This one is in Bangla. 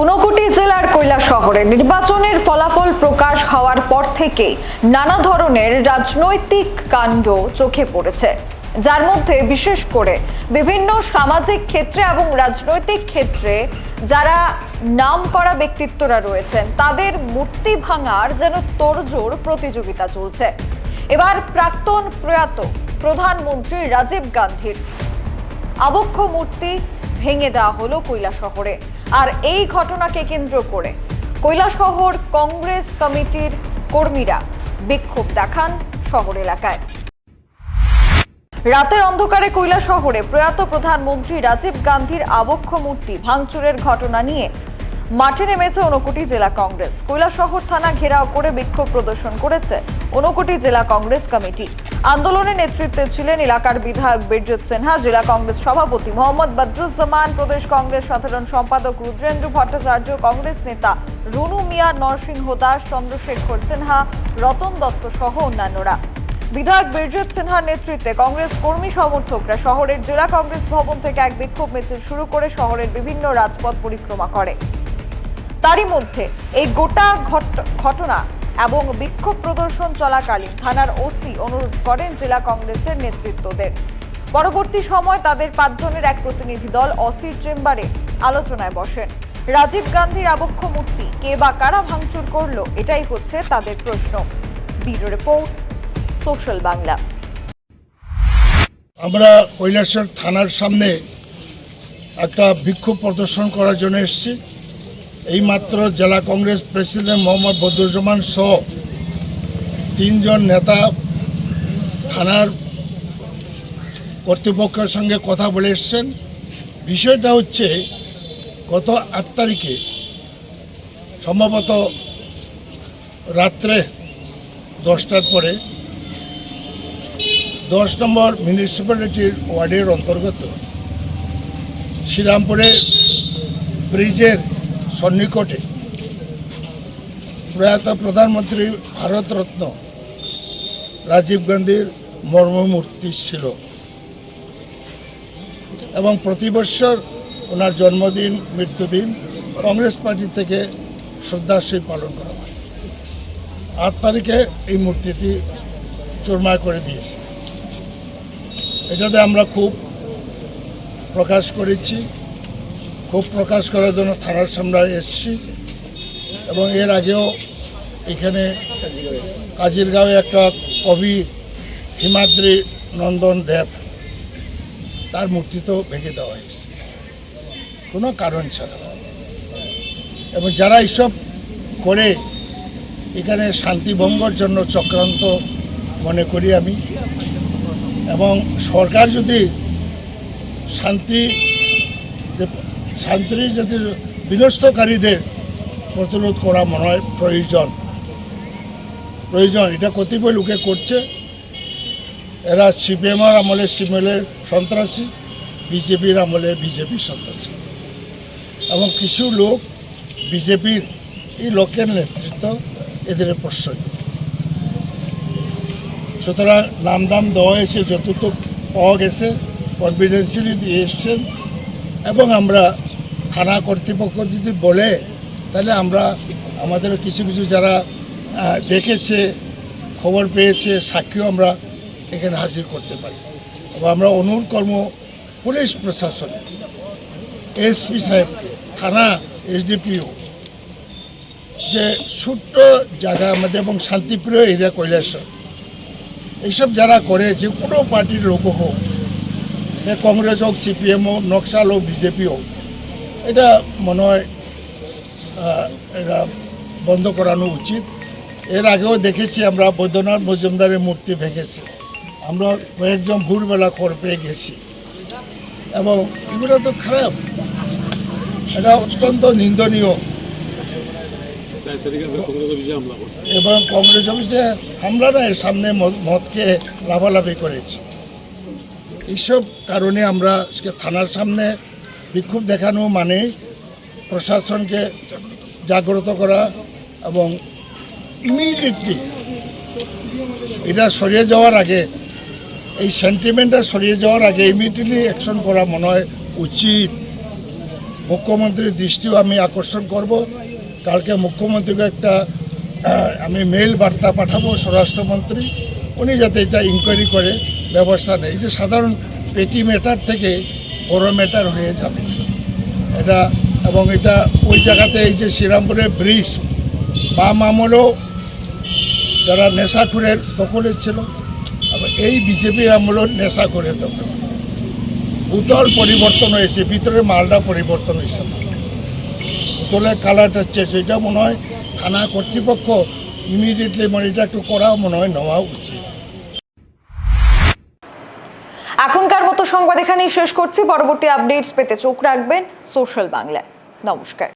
ঊনকোটি জেলার কৈলা শহরে নির্বাচনের ফলাফল প্রকাশ হওয়ার পর থেকে নানা ধরনের রাজনৈতিক কাণ্ড চোখে পড়েছে। যার মধ্যে বিশেষ করে বিভিন্ন সামাজিক ক্ষেত্রে এবং রাজনৈতিক ক্ষেত্রে যারা নাম করা ব্যক্তিত্বরা রয়েছেন, তাদের মূর্তি ভাঙার যেন তোড়জোড় প্রতিযোগিতা চলছে। এবার প্রাক্তন প্রয়াত প্রধানমন্ত্রী রাজীব গান্ধীর আবক্ষ মূর্তি ভেঙে দেওয়া হলো কৈলা শহরে। আর এই ঘটনাকে কেন্দ্র করে শহর কংগ্রেস কমিটির কর্মীরা বিক্ষোভ দেখান শহর এলাকায়। রাতের অন্ধকারে কৈলা শহরে প্রয়াত প্রধানমন্ত্রী রাজীব গান্ধীর আবক্ষ মূর্তি ভাঙচুরের ঘটনা নিয়ে মাঠে নেমেছে ঊনকোটি জেলা কংগ্রেস। শহর থানা ঘেরাও করে বিক্ষোভ প্রদর্শন করেছে ঊনকোটি জেলা কংগ্রেস কমিটি। আন্দোলনে নেতৃত্বে ছিলেন এলাকার বিধায়ক বীরজিৎ সিনহা, জেলা কংগ্রেস সভাপতি মোহাম্মদ বদরুজ্জামান, প্রদেশ কংগ্রেস সাধারণ সম্পাদক রুদ্রেন্দ্র ভট্টাচার্য, কংগ্রেস নেতা রুনু মিয়া, নরসিংহ দাস, চন্দ্রশেখর সিনহা, রতন দত্ত সহ অন্যান্যরা। বিধায়ক বীরজিৎ সিনহার নেতৃত্বে কংগ্রেস কর্মী সমর্থকরা শহরের জেলা কংগ্রেস ভবন থেকে এক বিক্ষোভ মিছিল শুরু করে শহরের বিভিন্ন রাজপথ পরিক্রমা করে। তারই মধ্যে এই গোটা ঘট- ঘটনা এবং বিক্ষোভ প্রদর্শন চলাকালীন থানার ওসি অনুরোধ করেন জেলা কংগ্রেসের নেতৃত্বদের। পরবর্তী সময় তাদের পাঁচজনের এক প্রতিনিধি দল অসির চেম্বারে আলোচনায় বসেন রাজীব গান্ধীর আবক্ষ মূর্তি, কে বা কারা ভাঙচুর করল, এটাই হচ্ছে তাদের প্রশ্ন। Bureau report, social Bangla. আমরা কৈলাসর থানার সামনে একটা বিক্ষোভ প্রদর্শন করার জন্য এসেছি। এইমাত্র জেলা কংগ্রেস প্রেসিডেন্ট মোহাম্মদ বদরুজ্জামান সহ তিনজন নেতা থানার কর্তৃপক্ষের সঙ্গে কথা বলে এসছেন। বিষয়টা হচ্ছে, গত আট তারিখে সম্ভবত রাত্রে দশটার পরে দশ নম্বর মিউনিসিপ্যালিটির ওয়ার্ডের অন্তর্গত শ্রীরামপুরে ব্রিজের সন্নিকটে প্রয়াত প্রধানমন্ত্রী ভারতরত্ন রাজীব গান্ধীর মর্মমূর্তি ছিল। এবং প্রতি বছর ওনার জন্মদিন, মৃত্যুদিন কংগ্রেস পার্টি থেকে শ্রদ্ধাশী পালন করা হয়। আট তারিখে এই মূর্তিটি চুরমার করে দিয়েছে। এটাতে আমরা খুব প্রকাশ করেছি। খুব প্রকাশ করার জন্য থানার সামনে এসেছি এবং এর আগেও এখানে কাজিরগাঁওয়ে একটা কবি হিমাদ্রি নন্দন দেব, তার মূর্তি তো ভেঙে দেওয়া হয়েছে। কোনো কারণ ছাড়া। এবং যারা এইসব করে এখানে শান্তি ভঙ্গর জন্য চক্রান্ত মনে করি আমি। এবং সরকার যদি শান্তি শান্তি যদি বিনষ্টকারীদের প্রতিরোধ করা মনে হয় প্রয়োজন প্রয়োজন এটা কতিপয় লোকে করছে এরা সিপিএমের আমলে সিপিএমের সন্ত্রাসী বিজেপির আমলে বিজেপির সন্ত্রাসী এবং কিছু লোক বিজেপির এই লোকের নেতৃত্ব এদের প্রশ্রয়। সুতরাং নাম দাম দেওয়া হয়েছে, যতটুকু পাওয়া গেছে কনফিডেন্সিয়ালি দিয়ে এসছেন। এবং আমরা থানা কর্তৃপক্ষ যদি বলে, তাহলে আমরা আমাদের কিছু কিছু যারা দেখেছে, খবর পেয়েছে, সাক্ষীও আমরা এখানে হাজির করতে পারি। এবং আমরা অনুরোধ কর্ম পুলিশ প্রশাসন, এসপি সাহেবকে থানা এসডিপিও, যে ছোট্ট জায়গা আমাদের এবং শান্তিপ্রিয় এরিয়া কৈলাসর, এইসব যারা করে, যে কোনো পার্টির লোক হোক কংগ্রেস হোক, সিপিএম হোক, নকশাল হোক, বিজেপি হোক এটা মনে হয় এরা বন্ধ করানো উচিত। এর আগেও দেখেছি আমরা বৈদ্যনাথ মজুমদারের মূর্তি ভেঙেছি। আমরা কয়েকজন ভোরবেলা খবর পেয়ে গেছি। এবং এগুলো তো খারাপ। এটা অত্যন্ত নিন্দনীয়। এবং কংগ্রেস অফিসে হামলা না এর সামনে মদ- মদকে লাভালাভি করেছে। এইসব কারণে আমরা থানার সামনে বিক্ষোভ দেখানো মানে প্রশাসনকে জাগ্রত করা এবং ইমিডিয়েটলি এটা সরিয়ে যাওয়ার আগে, এই সেন্টিমেন্টটা সরিয়ে যাওয়ার আগে ইমিডিয়েটলি অ্যাকশন করা মনে হয় উচিত। মুখ্যমন্ত্রীর দৃষ্টিও আমি আকর্ষণ করব। কালকে মুখ্যমন্ত্রীকে একটা আমি মেইল বার্তা পাঠাবো স্বরাষ্ট্রমন্ত্রী। উনি যাতে এটা ইনকোয়ারি করে, ব্যবস্থা নেই যে সাধারণ পেটি ম্যাটার থেকে বড় ম্যাটার হয়ে যাবে। এটা এবং এটা ওই জায়গাতে এই যে শ্রীরামপুরের ব্রিজ, বাম আমলেও যারা নেশাখুরের দখলে ছিল এই বিজেপি আমলও নেশাখুরের দখল। উতল পরিবর্তন হয়েছে, ভিতরে মালটা পরিবর্তন হয়েছে। না কালারটা চেঞ্জ এটা মনে হয় থানা কর্তৃপক্ষ ইমিডিয়েটলি মানে এটা একটু করা মনে হয় নেওয়া উচিত। এখনকার মতো সংবাদ এখানেই শেষ করছি। পরবর্তী আপডেটস পেতে চোখ রাখবেন সোশ্যাল বাংলায়। নমস্কার।